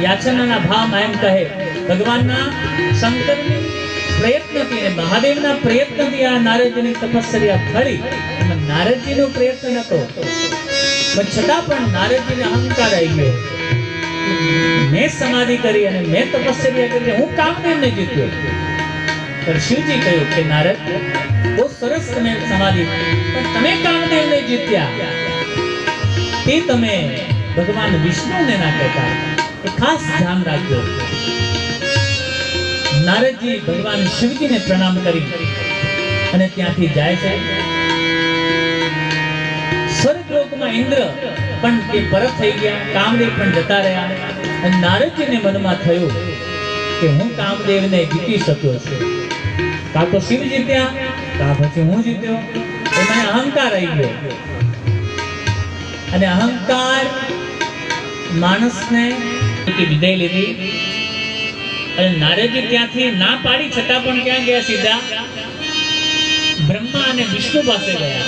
યાચનાના ભાવ એમ કહે, ભગવાનના શંકર પ્રયત્નથી અને મહાદેવના પ્રયત્નથી આ નારદજીની તપસ્યા ફરી. એમાં નારદજીનો પ્રયત્ન નતો. પણ છતાં પણ નારદજીને અહંકાર આવી ગયો. મેં સમાધિ કરી અને મેં તપસ્યા કરી, હું કામદેવને જીત્યો. પણ શિવજી કહ્યું કે, નારદ, બહુ સરસ તમે સમાધિ, પણ તમે કામદેવને જીત્યા. તે તમે ભગવાન વિષ્ણુને ના કહેતા. એ ખાસ ધ્યાન રાખજો. નારદજી ભગવાન શિવજીને પ્રણામ કરી. અને ત્યાંથી જાય છે. સ્વર્ગલોકમાં ઇન્દ્ર પણ તે પરત થઈ ગયા. કામદેવ પણ જતા રહ્યા. અને નારદજીને મનમાં થયું કે હું કામદેવને જીતી શક્યો છું. કાં તો શિવ જીત્યા, કાં પછી હું જીત્યો. એ મને અહંકાર આવી ગયો. અને અહંકાર માણસને વિદાય લીધી. અને નારદજી ત્યાંથી ના પાડી છતાં પણ ક્યાં ગયા સીધા? બ્રહ્મા અને વિષ્ણુ પાસે ગયા.